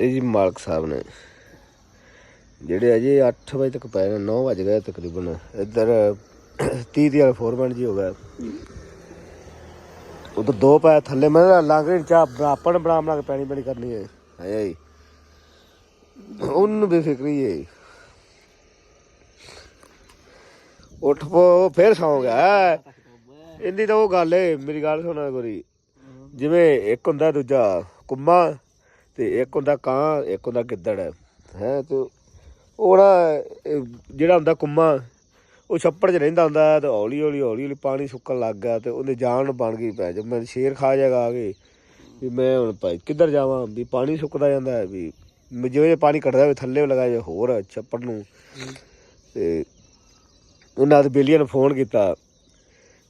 ਇਹ ਜੀ ਮਾਲਕ ਸਾਹਿਬ ਨੇ। ਜਿਹੜੇ ਅਜੇ 8 ਵਜੇ ਤੱਕ ਪਏ ਨੇ 9 ਵਜ ਗਏ ਤਕਰੀਬਨ। ਇੱਧਰ 30 ਦੀ ਵਾਲਾ ਫੋਰਮੈਨ ਜੀ ਹੋ ਗਿਆ। ਉਧਰ ਦੋ ਪੈ ਥੱਲੇ, ਮੈਂ ਲੰਘ ਰਹੀ ਚਾ ਆਪਣ ਬਣਾ ਬਣਾ ਕੇ ਪੈਣੀ ਪੈਣੀ ਕਰਨੀ ਹੈ। ਹਾਏ ਉਹਨੂੰ ਬੇਫਿਕਰੀ ਹੈ ਉੱਠ ਪੋ, ਫੇਰ ਸੌਂ ਗਿਆ। ਇੰਦੀ ਤਾਂ ਉਹ ਗੱਲ ਏ ਮੇਰੀ ਗੱਲ ਸੁਣਾ ਗੋਰੀ ਜਿਵੇਂ ਇੱਕ ਹੁੰਦਾ ਦੂਜਾ, ਕੁੰਮਾ। ਤੇ ਇੱਕ ਹੁੰਦਾ ਕਾਂ, ਇੱਕ ਹੁੰਦਾ ਗਿੱਦੜ, ਹੈ ਤੇ ਉਹ ਨਾ ਜਿਹੜਾ ਹੁੰਦਾ ਕੁੰਮਾ, ਉਹ ਛੱਪੜ 'ਚ ਰਹਿੰਦਾ ਹੁੰਦਾ ਤੇ ਹੌਲੀ ਹੌਲੀ ਹੌਲੀ ਹੌਲੀ ਪਾਣੀ ਸੁੱਕਣ ਲੱਗ ਗਿਆ ਤੇ ਉਹਦੇ ਜਾਨ ਬਣ ਗਈ ਪੈ ਜੇ ਮੈਂ ਸ਼ੇਰ ਖਾ ਜਾਗਾ ਆ ਕੇ ਵੀ ਮੈਂ ਹੁਣ ਭਾਈ ਕਿੱਧਰ ਜਾਵਾਂ, ਵੀ ਪਾਣੀ ਸੁੱਕਦਾ ਜਾਂਦਾ ਹੈ, ਵੀ ਮੈਂ ਜਿਵੇਂ ਪਾਣੀ ਕੱਢਦਾ ਵੀ ਥੱਲੇ ਲਗਾ ਜੇ ਹੋਰ ਛੱਪੜ ਨੂੰ। ਤੇ ਉਹਨਾਂ ਦੇ ਬੇਲੀਆਂ ਨੂੰ ਫੋਨ ਕੀਤਾ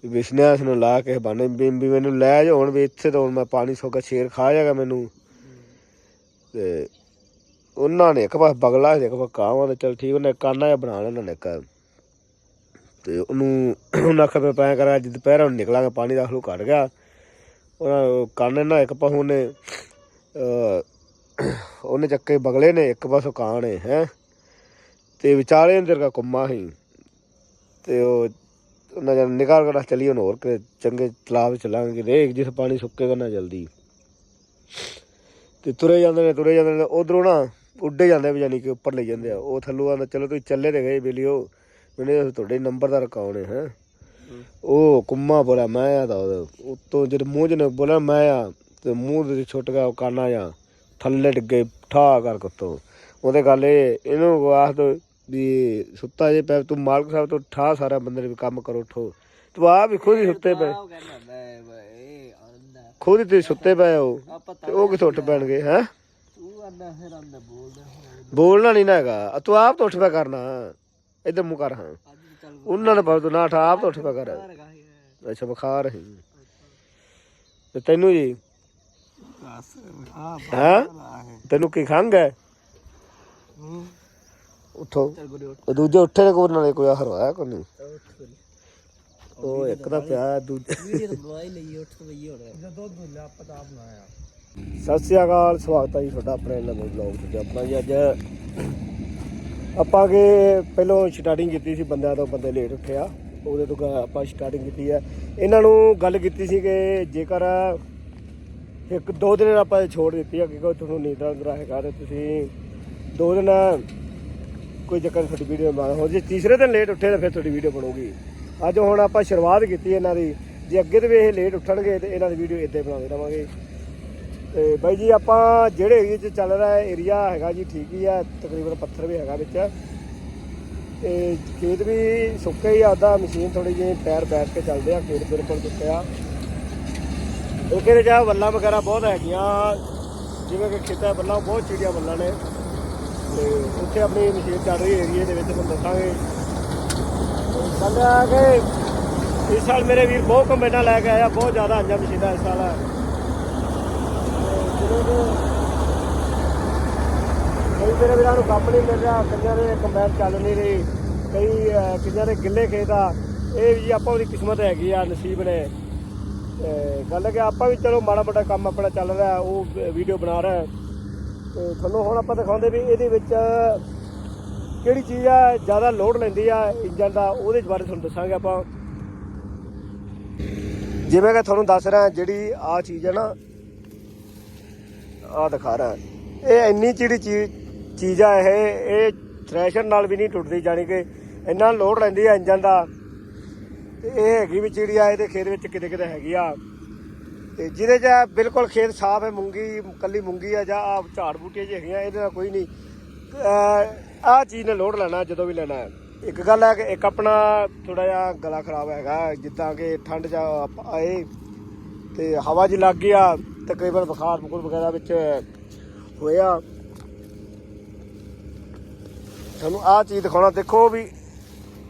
ਵੀ ਵਿਸ਼ਨਿਆਸ ਨੂੰ ਲਾ ਕੇ ਬਾਨੇ ਵੀ ਮੈਨੂੰ ਲੈ ਜਾ ਹੁਣ ਵੀ ਇੱਥੇ ਤੋਂ ਹੁਣ ਮੈਂ ਪਾਣੀ ਸੋਗਾ ਸ਼ੇਰ ਖਾ ਜਾਗਾ ਮੈਨੂੰ। ਤੇ ਉਹਨਾਂ ਨੇ ਇੱਕ ਪਾਸ ਬਗਲਾ ਇੱਕ ਪਾਸ ਕਾਵਾਂ ਤੇ ਚਲ ਠੀਕ, ਉਹਨੇ ਕਾਨਾ ਜਿਹਾ ਬਣਾ ਲੈਣਾ ਨੇ ਇੱਕ। ਤੇ ਉਹਨੂੰ ਉਹਨਾਂ ਆਖਿਆ ਵੀ ਪੈ ਕਰ, ਅੱਜ ਦੁਪਹਿਰ ਨੂੰ ਨਿਕਲਾਂਗੇ, ਪਾਣੀ ਦਾ ਹਲੂ ਘਟ ਗਿਆ। ਉਹਨਾਂ ਕਾਨੇ ਨਾਲ ਇੱਕ ਪਾਸ ਉਹਨੇ ਉਹਨੇ ਚੱਕੇ ਬਗਲੇ ਨੇ, ਇੱਕ ਪਾਸੋਂ ਕਾਂ ਨੇ, ਹੈ। ਤੇ ਵਿਚਾਲੇ ਅੰਦਰ ਦਾ ਕੁੰਮਾ ਸੀ। ਤੇ ਉਹ ਉਹਨਾਂ ਜਨ ਨਿਕਾਲ ਕਰ ਚਲੀ ਹੁਣ ਹੋਰ ਕਿ ਚੰਗੇ ਤਲਾਬ ਚ ਚਲਾਂਗੇ, ਦੇਖ ਜਿਸ ਪਾਣੀ ਸੁੱਕੇਗਾ ਨਾ ਜਲਦੀ। ਤੇ ਤੁਰੇ ਜਾਂਦੇ ਨੇ, ਤੁਰੇ ਜਾਂਦੇ ਨੇ, ਉਧਰੋਂ ਨਾ ਉੱਡੇ ਜਾਂਦੇ ਵੀ ਯਾਨੀ ਕਿ ਉੱਪਰ ਲੈ ਜਾਂਦੇ ਆ। ਉਹ ਥੱਲੂ ਆਂਦਾ, ਚਲੋ ਤੁਸੀਂ ਚੱਲੇ ਤੇ ਗਏ ਬੇਲੀਓ ਮੈਨੇ ਤੁਹਾਡੇ ਨੰਬਰਦਾਰ ਕੌਣ ਹੈ, ਹੈਂ? ਉਹ ਕੁੰਮਾ ਬੋਲਾ ਮੈਂ ਆ ਤਾਂ ਉਹਦੇ ਜਦ ਮੂੰਹ ਜਨੇ ਬੋਲਾ ਮੈਂ ਆ। ਤੇ ਮੂੰਹ ਦੇ ਛੁੱਟ ਗਿਆ ਕਾਨਾ ਜਾਂ ਥੱਲੇ ਡਿੱਗੇ ਠਾ ਕਰ ਕੁੱਤੋਂ। ਉਹਦੇ ਗੱਲ ਇਹ, ਇਹਨੂੰ ਆਖ ਦੋ ਵੀ ਸੁੱਤਾ ਜੇ ਪੈ ਤੂੰ ਮਾਲਕ ਸਾਹਿਬ ਤੋਂ ਠਾ ਸਾਰਾ ਬੰਦੇ ਨੇ ਕੰਮ ਕਰੋ, ਉਠੋ। ਤੂੰ ਆ ਵੀ ਖੁਦ ਹੀ ਸੁੱਤੇ ਪਏ ਉਹ ਕਹਿੰਦਾ ਮੈਂ ਬਈ ਆਂਦਾ ਖੁਦ ਤੇ ਸੁੱਤੇ ਪਏ ਹੋ ਤੇ ਉਹ ਕਿਥੋਂ ਉੱਠ ਪੈਣਗੇ ਹੈ? ਤੂੰ ਫਿਰ ਬੋਲਦਾ। ਬੋਲਣਾ ਨਹੀਂ ਨਾ ਹੈਗਾ ਤੂੰ ਆਪ ਤੋਂ ਉੱਠ ਪਿਆ ਕਰਨਾ ਇਧਰ ਮੂੰਹ ਕਰ ਹਾਂ। ਉਹਨਾਂ ਨੇ ਬਹੁਤ ਨਾ ਠਾ ਆਪ ਤੋਂ ਉੱਠ ਪਿਆ ਕਰ। ਅੱਛਾ ਬੁਖਾਰ ਹੈ। ਤੇ ਤੈਨੂੰ ਜੀ? ਹਾਂ? ਤੈਨੂੰ ਕੀ ਖੰਗ ਹੈ? ਉੱਠੋ। ਦੂਜੇ ਉੱਠੇ ਨੇ ਕੋਈ ਨਾਲੇ ਕੋਈ ਆਹਰ ਹੋਇਆ ਕੋਈ ਨਹੀਂ? ਉਹ ਇੱਕ ਦਾ ਪਿਆ ਦੂਜਾ ਬਣਵਾਈ ਲਈ ਉੱਠ ਬਈ ਹੋਣਾ। ਜਦੋਂ ਦੁੱਧ ਲਿਆ ਪਤਾ ਬਣਾਇਆ। ਸਤਿ ਸ੍ਰੀ ਅਕਾਲ ਸਵਾਗਤ ਹੈ ਜੀ ਤੁਹਾਡਾ ਆਪਣੇ ਨਵੇਂ ਬਲੌਗ ਤੇ। ਆਪਣਾ ਜੀ ਅੱਜ ਆਪਾਂ ਕਿ ਪਹਿਲਾਂ ਸਟਾਰਟਿੰਗ ਕੀਤੀ ਸੀ ਬੰਦਿਆਂ ਤੋਂ ਬੰਦੇ ਲੇਟ ਉੱਠਿਆ ਉਹਦੇ ਤੋਂ ਆਪਾਂ ਸਟਾਰਟਿੰਗ ਕੀਤੀ ਹੈ ਇਹਨਾਂ ਨੂੰ ਗੱਲ ਕੀਤੀ ਸੀ ਕਿ ਜੇਕਰ ਇੱਕ ਦੋ ਦਿਨ ਆਪਾਂ ਛੋੜ ਦਿੱਤੀ ਹੈ ਕਿ ਕੋਈ ਤੁਹਾਨੂੰ ਨੀਂਦ ਆਉਂਦਾ ਹੈਗਾ ਤੇ ਤੁਸੀਂ ਦੋ ਦਿਨ ਕੋਈ ਚੱਕਰ ਤੁਹਾਡੀ ਵੀਡੀਓ ਬਣਾ ਹੋ ਜੇ ਤੀਸਰੇ ਦਿਨ ਲੇਟ ਉੱਠੇ ਤਾਂ ਫਿਰ ਤੁਹਾਡੀ ਵੀਡੀਓ ਬਣੂਗੀ। ਅੱਜ ਹੁਣ ਆਪਾਂ ਸ਼ੁਰੂਆਤ ਕੀਤੀ ਇਹਨਾਂ ਦੀ। ਜੇ ਅੱਗੇ ਤੇ ਵੀ ਇਹ ਲੇਟ ਉੱਠਣਗੇ ਤੇ ਇਹਨਾਂ ਦੀ ਵੀਡੀਓ ਇੱਦਾਂ ਬਣਾਉਂਦੇ ਰਵਾਂਗੇ। ਤੇ ਬਾਈ ਜੀ, ਆਪਾਂ ਜਿਹੜੇ ਏਰੀਏ 'ਚ ਚੱਲ ਰਿਹਾ ਏਰੀਆ ਹੈਗਾ ਜੀ, ਠੀਕ ਹੀ ਆ, ਤਕਰੀਬਨ ਪੱਥਰ ਵੀ ਹੈਗਾ ਵਿੱਚ। ਤੇ ਖੇਤ ਵੀ ਸੁੱਕੇ ਹੀ ਆਦਾ ਮਸ਼ੀਨ ਥੋੜੀ ਜਿਹੀ ਪੈਰ ਬੈਠ ਕੇ ਚੱਲਦੇ ਆ, ਖੇਤ ਬਿਲਕੁਲ ਸੁੱਕੇ ਆ। ਇਹਦੇ ਵਿੱਚ ਆ ਵੱਲਾਂ ਵਗੈਰਾ ਬਹੁਤ ਹੈਗੀਆਂ। ਜਿਵੇਂ ਕਿ ਖੇਤਾਂ ਵੱਲਾਂ, ਬਹੁਤ ਚਿੜੀਆਂ ਵੱਲਾਂ ਨੇ। ਤੇ ਉੱਥੇ ਆਪਣੀ ਮਸ਼ੀਨ ਚੱਲ ਰਹੀ ਏਰੀਏ ਦੇ ਵਿੱਚ, ਤੁਹਾਨੂੰ ਦੱਸਾਂਗੇ। ਕਹਿੰਦੇ ਆ ਕਿ ਇਸ ਸਾਲ ਮੇਰੇ ਵੀਰ ਬਹੁਤ ਕੰਬਾਈਨਾਂ ਲੈ ਕੇ ਆਇਆ, ਬਹੁਤ ਜ਼ਿਆਦਾ ਆਈਆਂ ਮਸ਼ੀਨਾਂ ਇਸ ਸਾਲ। ਜਿਵੇਂ ਕਿ ਕਈ ਮੇਰੇ ਵੀਰਾਂ ਨੂੰ ਕੰਮ ਨਹੀਂ ਮਿਲ ਰਿਹਾ ਕਈਆਂ ਦੇ ਕੰਬਾਈਨ ਚੱਲ ਨਹੀਂ ਰਹੀ, ਕਈ ਕਈਆਂ ਦੇ ਗਿੱਲੇ ਖੇਤ ਆ। ਇਹ ਵੀ ਆਪਾਂ ਉਹਦੀ ਕਿਸਮਤ ਹੈਗੀ ਆ, ਨਸੀਬ ਨੇ। ਗੱਲ ਹੈ ਕਿ ਆਪਾਂ ਵੀ ਚਲੋ ਮਾੜਾ ਮੋਟਾ ਕੰਮ ਆਪਣਾ ਚੱਲ ਰਿਹਾ, ਉਹ ਵੀਡੀਓ ਬਣਾ ਰਿਹਾ। ਤੇ ਤੁਹਾਨੂੰ ਹੁਣ ਆਪਾਂ ਦਿਖਾਉਂਦੇ ਵੀ ਇਹਦੇ ਵਿੱਚ ਕਿਹੜੀ ਚੀਜ਼ ਆ, ਜ਼ਿਆਦਾ ਲੋਡ ਲੈਂਦੀ ਆ ਇੰਜਨ ਦਾ, ਉਹਦੇ ਬਾਰੇ ਤੁਹਾਨੂੰ ਦੱਸਾਂਗੇ ਆਪਾਂ। ਜਿਵੇਂ ਕਿ ਤੁਹਾਨੂੰ ਦੱਸ ਰਿਹਾ, ਜਿਹੜੀ ਆ ਚੀਜ਼ ਹੈ ਨਾ ਆ ਦਿਖਾ ਰਿਹਾ। ਇਹ ਇੰਨੀ ਚਿੜੀ ਚੀਜ਼ ਚੀਜ਼ ਆ ਇਹ ਇਹ ਥ੍ਰੈਸ਼ਰ ਨਾਲ ਵੀ ਨਹੀਂ ਟੁੱਟਦੀ, ਜਾਣੀ ਕਿ ਇੰਨਾ ਲੋਡ ਲੈਂਦੀ ਆ ਇੰਜਨ ਦਾ। ਤੇ ਇਹ ਹੈਗੀ ਵੀ ਚਿੜੀ ਆ, ਇਹਦੇ ਖੇਤ ਵਿੱਚ ਕਿਤੇ ਕਿਤੇ ਹੈਗੀ ਆ। ਤੇ ਜਿਹਦੇ 'ਚ ਬਿਲਕੁਲ ਖੇਤ ਸਾਫ਼ ਹੈ, ਮੂੰਗੀ, ਕੱਲੀ ਮੂੰਗੀ ਆ ਜਾਂ ਆ ਝਾੜ ਬੂਟੀਆਂ ਜਿਹੀ ਹੈਗੀਆਂ ਇਹਦੇ ਨਾਲ ਕੋਈ ਨਹੀਂ। ਆ ਚੀਜ਼ ਨੇ ਲੋਡ ਲੈਣਾ, ਜਦੋਂ ਵੀ ਲੈਣਾ ਹੈ। ਇੱਕ ਗੱਲ ਹੈ ਕਿ ਇੱਕ ਆਪਣਾ ਥੋੜਾ ਜਿਹਾ ਗਲਾ ਖਰਾਬ ਹੈਗਾ, ਜਿੱਦਾਂ ਕਿ ਠੰਡ ਚ ਆਏ ਤੇ ਹਵਾ ਜੀ ਲੱਗ ਗਈ ਆ ਤਕਰੀਬਨ ਬੁਖਾਰ ਬੁਖਾਰ ਵਗੈਰਾ ਵਿੱਚ ਹੋਇਆ। ਤੁਹਾਨੂੰ ਆ ਚੀਜ਼ ਦਿਖਾਉਣਾ, ਦੇਖੋ ਵੀ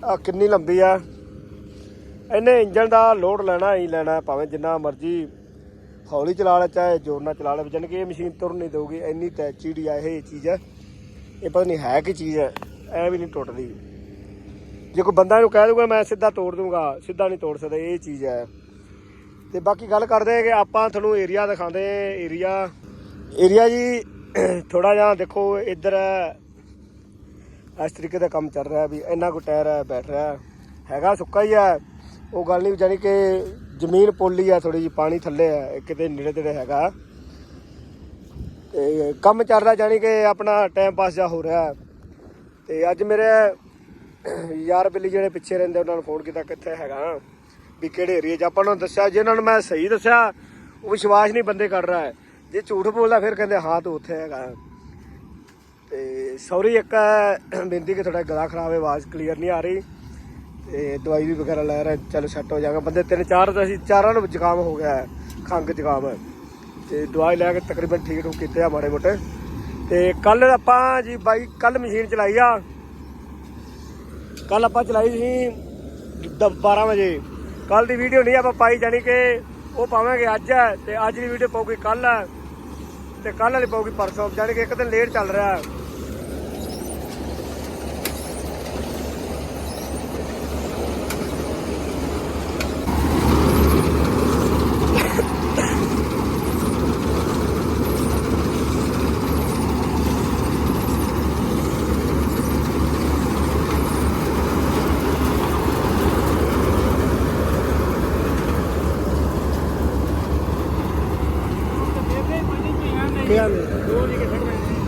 ਆ ਕਿੰਨੀ ਲੰਬੀ ਆ। ਇਹਨੇ ਇੰਜਨ ਦਾ ਲੋਡ ਲੈਣਾ, ਹੀ ਲੈਣਾ, ਭਾਵੇਂ ਜਿੰਨਾ ਮਰਜ਼ੀ ਹੌਲੀ ਚਲਾ ਲੈ, ਚਾਹੇ ਜ਼ੋਰ ਨਾਲ ਚਲਾ ਲੈ, ਜਾਣੀ ਕਿ ਇਹ ਮਸ਼ੀਨ ਤੁਰ ਨਹੀਂ ਦੇਊਗੀ, ਇੰਨੀ ਤੈ ਚੀੜੀ ਆ ਇਹ ਚੀਜ਼। ਹੈ ਇਹ ਪਤਾ ਨਹੀਂ ਹੈ ਕੀ ਚੀਜ਼ ਹੈ ਐ ਵੀ ਨਹੀਂ ਟੁੱਟਦੀ। ਜੇ ਕੋਈ ਬੰਦਾ ਇਹਨੂੰ ਕਹਿ ਦੂਗਾ ਮੈਂ ਸਿੱਧਾ ਤੋੜ ਦੂੰਗਾ ਸਿੱਧਾ ਨਹੀਂ ਤੋੜ ਸਕਦਾ, ਇਹ ਚੀਜ਼ ਹੈ। ਤੇ ਬਾਕੀ ਗੱਲ ਕਰਦੇ ਹਾਂ ਕਿ ਆਪਾਂ ਤੁਹਾਨੂੰ ਏਰੀਆ ਦਿਖਾਉਂਦੇ ਏਰੀਆ ਏਰੀਆ ਜੀ ਥੋੜਾ ਜਿਹਾ ਦੇਖੋ, ਇੱਧਰ ਇਸ ਤਰੀਕੇ ਦਾ ਕੰਮ ਚੱਲ ਰਿਹਾ ਵੀ ਇੰਨਾ ਕੁ ਟਾਇਰ ਹੈ ਬੈਠ ਰਿਹਾ ਹੈਗਾ ਸੁੱਕਾ ਹੀ ਹੈ। ਉਹ ਗੱਲ ਨਹੀਂ ਜਾਨੀ ਕਿ ਜ਼ਮੀਨ ਪੋਲੀ ਆ ਥੋੜੀ ਜੀ ਪਾਣੀ ਥੱਲੇ ਹੈ, ਕਿਤੇ ਨੇੜੇ ਤੇੜੇ ਹੈਗਾ। ਤੇ ਕੰਮ ਚੱਲਦਾ ਰਿਹਾ ਜਾਨੀ ਕਿ ਆਪਣਾ ਟਾਈਮ ਪਾਸ ਜਾ ਹੋ ਰਿਹਾ ਤੇ ਅੱਜ ਮੇਰੇ ਯਾਰ ਬਿੱਲੀ ਜਿਹੜੇ ਪਿੱਛੇ ਰਹਿੰਦੇ, ਉਹਨਾਂ ਨੂੰ ਫੋਨ ਕੀਤਾ ਕਿੱਥੇ ਹੈਗਾ, ਵੀ ਕਿਹੜੇ ਏਰੀਏ 'ਚ। ਆਪਾਂ ਨੂੰ ਦੱਸਿਆ, ਜਿਨ੍ਹਾਂ ਨੂੰ ਮੈਂ ਸਹੀ ਦੱਸਿਆ, ਉਹ ਵਿਸ਼ਵਾਸ ਨਹੀਂ ਬੰਦੇ ਕਰ ਰਿਹਾ ਹੈ। ਜੇ ਝੂਠ ਬੋਲਦਾ ਫਿਰ ਕਹਿੰਦੇ, ਹਾਂ, ਤੂੰ ਉੱਥੇ ਹੈਗਾ। ਤੇ ਸੌਰੀ ਇੱਕ ਬੇਨਤੀ ਕਿ ਤੁਹਾਡਾ ਗਲਾ ਖਰਾਬ ਹੈ, ਆਵਾਜ਼ ਕਲੀਅਰ ਨਹੀਂ ਆ ਰਹੀ। ਤੇ ਦਵਾਈ ਵੀ ਵਗੈਰਾ ਲੈ ਰਿਹਾ, ਚਲ ਸੈੱਟ ਹੋ ਜਾਗਾ ਬੰਦੇ ਤਿੰਨ ਚਾਰ ਤਾਂ ਅਸੀਂ ਚਾਰਾਂ ਨੂੰ ਜ਼ੁਕਾਮ ਹੋ ਗਿਆ ਹੈ ਖੰਗ ਜ਼ੁਕਾਮ। ਹੈ ਤੇ ਦਵਾਈ ਲੈ ਕੇ ਤਕਰੀਬਨ ਠੀਕ ਠੂਕ ਕੀਤੇ ਆ ਮਾੜੇ ਮੋਟੇ। ਤੇ ਕੱਲ ਆਪਾਂ ਜੀ ਬਾਈ ਕੱਲ ਮਸ਼ੀਨ ਚਲਾਈ ਆ। ਕੱਲ ਆਪਾਂ ਚਲਾਈ ਸੀ ਦ- 12 ਵਜੇ। ਕੱਲ ਦੀ ਵੀਡੀਓ ਨਹੀਂ ਆਪਾਂ ਪਾਈ, ਜਾਣੀ ਕਿ ਉਹ ਪਾਵਾਂਗੇ ਅੱਜ। ਹੈ ਤੇ ਅੱਜ ਦੀ ਵੀਡੀਓ ਪਾਉਗੀ ਕੱਲ ਹੈ ਤੇ ਕੱਲ ਵਾਲੀ ਪਾਉਗੀ ਪਰਸੋਂ। ਜਾਣੀ ਕਿ ਇੱਕ ਦਿਨ ਲੇਟ ਚੱਲ ਰਿਹਾ। ਹੈ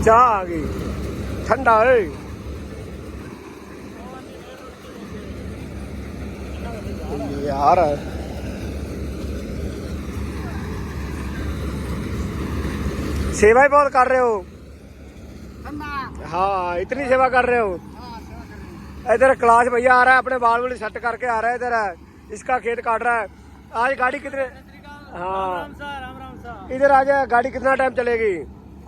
चाह आ गई ठंडा है यार सेवा ही बहुत कर रहे हो हाँ इतनी सेवा कर रहे हो इधर क्लास भैया आ रहा है अपने बाल बुल सेट करके आ रहा है इधर इसका खेत काट रहा है आज गाड़ी कितने हाँ इधर आज गाड़ी कितना टाइम चलेगी?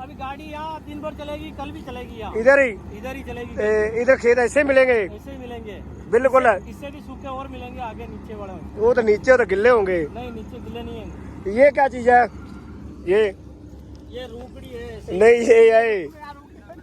अभी गाड़ी यहाँ दिन भर चलेगी कल भी चलेगी यहाँ इधर ही? इधर ही चलेगी। ए, इधर खेत ऐसे मिलेंगे? ऐसे ही मिलेंगे। बिल्कुल। इससे भी सूखे और मिलेंगे आगे नीचे वाले वो तो नीचे तो गिल्ले होंगे। नहीं नीचे गिले नहीं है। ये क्या चीज़ है? ये? ये रूकड़ी है नहीं ये है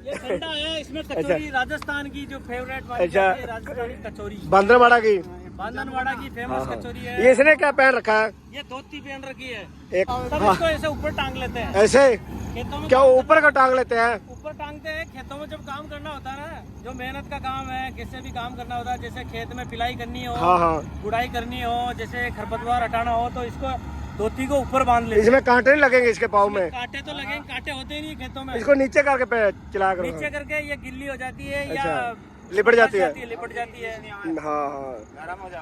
ये ठंडा है इसमें कचौरी राजस्थान की जो फेवरेट अच्छा। राजस्थानी कचौरी। बांद्रवाड़ा की? बांधनवाड़ा की फ़ेमस कचौरी है। ये इसने क्या पहन रखा है? ये धोती पहन रखी है। एक हाँ, इसको ऐसे ऊपर टांग लेते हैं। ऐसे? खेतों में क्या ऊपर का टांग लेते हैं? ऊपर टांगते हैं खेतों में जब काम करना होता है ना जो मेहनत का काम है किससे भी काम करना होता है जैसे खेत में पिलाई करनी हो हाँ हाँ। गुड़ाई करनी हो जैसे खरपतवार हटाना हो तो इसको धोती को ऊपर बाँध ले इसमें कांटे नहीं लगेंगे इसके पाव में? कांटे तो लगेंगे कांटे होते ही नहीं खेतों में। इसको नीचे करके चला करो। नीचे करके ये गिल्ली हो जाती है या अच्छा। लिपट जाती है बस लिपट जाती है हाँ हाँ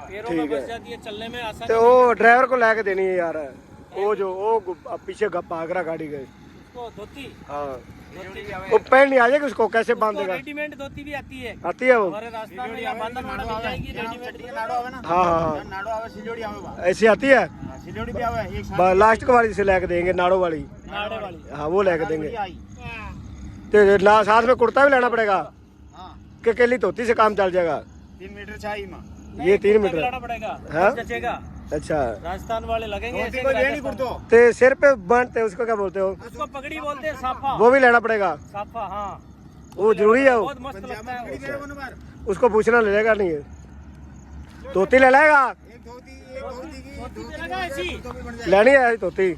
पैरों में ठीक है। बस जाती है चलने में आसान तो वो ड्राइवर को लेके देनी है यार वो जो वो गु- पीछे ग- भाग रहा गाड़ी के उसको धोती हाँ धोती वो पहन नहीं आ जाएगी उसको कैसे बांधेगा रेडीमेड धोती भी आती है आती है वो हमारे राजस्थान में यहाँ बांधनवाड़ा मिल जाएगी रेडीमेड हाँ हाँ हाँ नाडो आवे सिलोड़ी आवे बा ऐसी आती है सिलोड़ी भी आवे एक बस लास्ट वाली से लेके देंगे नाड़ो वाली नाड़े वाली हाँ वो लेके देंगे आई तो ना साथ में कुर्ता भी लेना पड़ेगा हाँ के अकेली धोती से काम चल जाएगा। तीन मीटर चाहिए ये तीन मीटर। पड़ेगा हाँ? अच्छा। राजस्थान वाले लगेंगे तो ते सिर पे बांटते उसको क्या बोलते हो? उसको पगड़ी बोलते हैं साफा। वो भी लेना पड़ेगा। साफा हाँ। वो ज़रूरी है वो। उसको पूछना ले लेगा नहीं धोती ले लेगा लेनी है धोती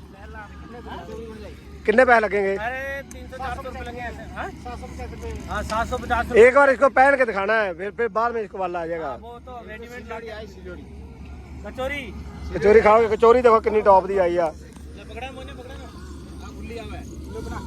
कितने पैसे लगेंगे अरे तीन सौ चार सौ रुपये लगे ऐसे हाँ? हाँ सात सौ पचास रुपये एक बार इसको पहन के दिखाना है फिर फिर बाद में इसको वाला आ जाएगा वो तो रेडीमेड सिलोड़ी आई सिलोड़ी कचौरी कचौरी खाओगे कचौरी देखो कितनी टॉप दी आई है ले पकड़ा मोने पकड़ा ना हाँ गुल्ली आवे लो बना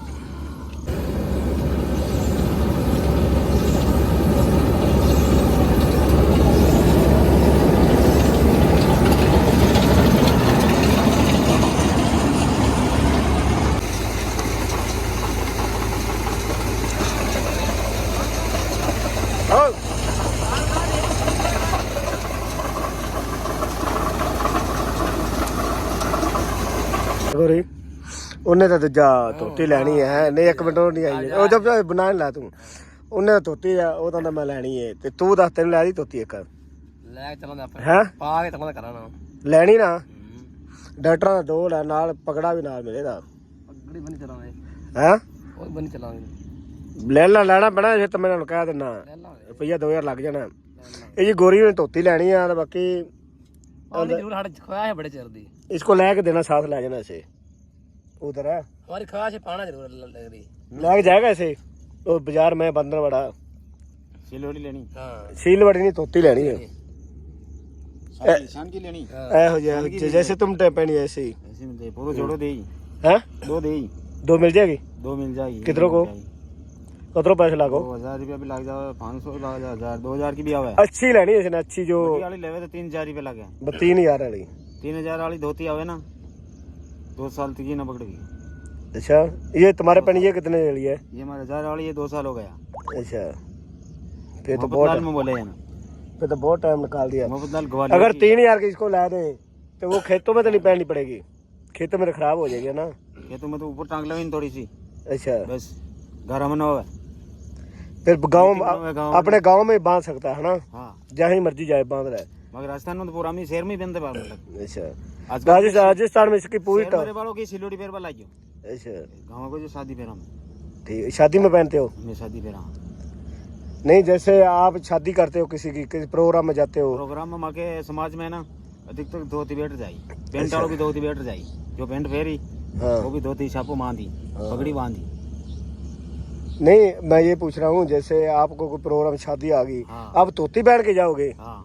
ਗੋਰੀ ਉਹਨੇ ਤਾਂ ਦੂਜਾ ਧੋਤੀ ਲੈਣੀ ਹੈ। ਨਹੀਂ ਇੱਕ ਮਿੰਟ ਉਹ ਨਹੀਂ ਆਈ। ਉਹ ਜਦ ਬਣਾ ਲਾ ਤੂੰ। ਉਹਨੇ ਤਾਂ ਧੋਤੀ ਆ ਉਹ ਤਾਂ ਮੈਂ ਲੈਣੀ ਹੈ ਤੇ ਤੂੰ ਦੱਸ ਤੈਨੂੰ ਲੈ ਦੀ ਧੋਤੀ ਇੱਕ? ਲੈ ਹੈ? ਪਾ ਕੇ ਕਰਾਣਾ ਲੈਣੀ ਨਾ? ਡਾਕਟਰਾਂ ਦਾ ਦੋ ਲੈ ਨਾਲ ਪਗੜਾ ਵੀ ਨਾਲ ਮਿਲੇਗਾ। ਪਗੜੀ ਬਣੀ ਹੈ? ਉਹ ਬਣੀ ਲੈ ਲੈ ਲੈਣਾ ਪੈਣਾ ਫਿਰ ਤਾਂ ਮੈਂ ਤੁਹਾਨੂੰ ਕਹਿ ਦਿੰਨਾ। ਰੁਪਈਆ 2000 ਲੱਗ ਜਾਣਾ। ਇਹ ਜੀ ਗੋਰੀ ਨੇ ਧੋਤੀ ਲੈਣੀ ਆ ਤੇ ਬਾਕੀ ਪਾਣੀ ਜ਼ਰੂਰ ਚ ਖੋਇਆ ਹੈ ਬੜੇ ਚਿਰ ਦੀ। इसको ले के देना साथ ले जाना इसे उधर है हमारी खास पाना जरूर लग रही लग जाएगा इसे तो बाजार में बंदर बड़ा सिलवड़ी लेनी हाँ सिलवड़ी नहीं तोती लेनी है की लेनी ऐहो जैसे जैसे तुम टैपे नहीं ऐसे ही जोड़ो दे हैं दो दे दो मिल जाएगी दो मिल जाएगी कितनों को कतरों पैसे लागो हजार रुपया भी लग जाओ पाँच सौ लग जाओ हजार दो हजार की भी आवे अच्छी लेनी है इसने अच्छी जो तीन हजार रुपया लगे तीन हजार वाली तीन हज़ार वाली धोती आवे ना दो साल तक ये ना पकड़ गई। अच्छा ये तुम्हारे पहनी ये कितने वाली है? ये हमारे हज़ार वाली ये दो साल हो गया। अच्छा। फिर तो बहुत में बोले हैं ना। फिर तो बहुत टाइम निकाल दिया। अगर तीन हज़ार की इसको ला दें तो वो खेतों में तो नहीं पहननी पड़ेगी। खेतों में तो खराब हो जाएगी ना। ये तो मैं तो ऊपर टांग लगी थोड़ी सी। अच्छा। बस घर में ना होवे फिर गाँव अपने गाँव में बाँध सकता है ना? हाँ। जहाँ मर्ज़ी जाए बाँध रहा। है मगर राजस्थान में तो पूरा हम शहर में ही बनते बाल मतलब अच्छा आजकल राजस्थान राजस्थान में इसकी पूरी शहर टा- मेरे बालों की सिलोड़ी फेर वाला क्यों अच्छा गाँव को जो शादी फेरा में ठीक शादी में पहनते हो मैं शादी फेरा हूँ नहीं जैसे आप शादी करते हो किसी की किसी प्रोग्राम में जाते हो प्रोग्राम में माके समाज में ना अधिकतर धोती बैठ जाई पेंट वालों की धोती बैठ जाई जो पेंट फेरी हाँ वो भी धोती छापो बांधी हाँ। पगड़ी बांधी नहीं मैं ये पूछ रहा हूँ जैसे आपको कोई प्रोग्राम शादी आ गई हाँ। आप धोती पहन के जाओगे हाँ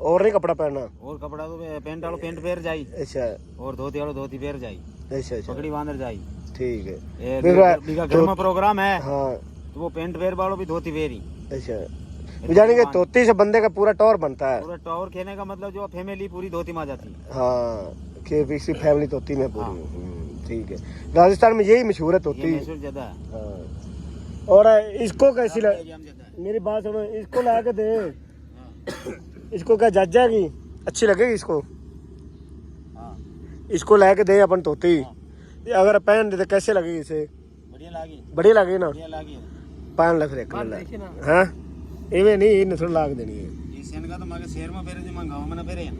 और नहीं कपड़ा पहनना और कपड़ा तो पेंट वालों पेंट फेर जाई अच्छा और धोती वालों धोती फेर जाई अच्छा अच्छा पगड़ी बांधर जाई ठीक है ए, फिर बीघा- वह- बीघा घर में प्रोग्राम है हाँ तो वो पेंट फेर वालों भी धोती फेरी अच्छा जानी कि धोती से बंदे का पूरा टॉर बनता है पूरा टॉवर खेलने का मतलब जो फैमिली पूरी धोती में आ जाती है हाँ कि किसी फैमिली धोती में पूरी हाँ। हम्म, ठीक है राजस्थान में यही मशहूर है ये धोती मैसूर ज्यादा है हाँ। और इसको कैसी लग ये हम ज्यादा है मेरी बात सुनो इसको ला के दे हाँ। इसको क्या जज जाएगी? अच्छी लगेगी इसको? हाँ इसको ला के दे अपन धोती ये अगर पहन दे तो कैसे लगेगी इसे? बढ़िया लागी। लगेगी ना? बढ़िया लागी। पहन ले फिर एक बात ले देखिए ना। हाँ? इवे नहीं इन थोड़ा लाग देनी है। ये सेन का तो माके शहर में फेरे जो गाँव में ना फेरे हैं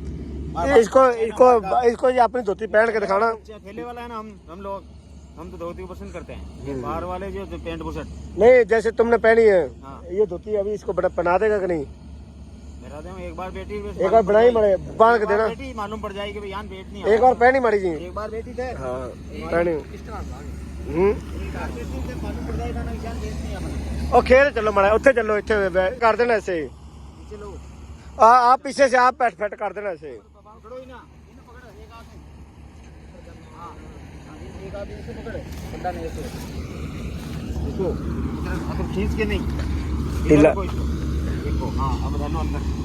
ये इसको इसको इसको ये अपनी धोती पहन के दिखाना। ठेले वाला है ना हम हम लोग हम तो धोती पसंद करते हैं। बाहर वाले जो पेंट बुशर्ट नहीं जैसे तुमने पहनी है हाँ। ये धोती अभी इसको बड़ा पहना देगा कि नहीं? एक बार बेटी एक बार बनाई मरे देना मालूम पड़ जाएगी भाई नहीं एक बार पैनी मरी जी। एक बार बेटी थे हाँ, पैनी हम्म। ओ खेल चलो मरा उठे चलो इत कर देना ऐसे आ आप पीछे से आप फट फैट कर देना ऐसे इसे खींच के नहीं। देखो हाँ अब अंदर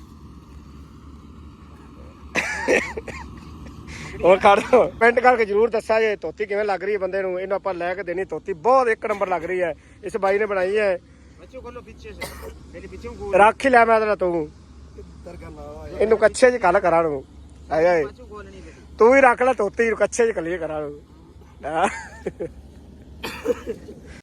ਹੋਰ ਖੜ ਕਮੈਂਟ ਕਰਕੇ ਜਰੂਰ ਦੱਸਿਆ ਜੇ ਤੋਤੀ ਕਿਵੇਂ ਲੱਗ ਰਹੀ ਹੈ ਬੰਦੇ ਨੂੰ ਇਹਨੂੰ ਆਪਾਂ ਲੈ ਕੇ ਦੇਣੀ ਤੋਤੀ ਬਹੁਤ ਇੱਕ ਨੰਬਰ ਲੱਗ ਰਹੀ ਹੈ ਇਸ ਬਾਈ ਨੇ ਬਣਾਈ ਹੈ। ਰੱਖ ਹੀ ਲੈ ਮੈਂ ਤੇਰਾ ਤੂੰ। ਇਹਨੂੰ ਕੱਛੇ 'ਚ ਕੱਲ ਕਰਾਂ ਨੂੰ। ਆਏ ਤੂੰ ਵੀ ਰੱਖ ਲੈ ਤੋਤੀ ਨੂੰ ਕੱਛੇ 'ਚ ਕੱਲੀ ਕਰਾਂ ਨੂੰ।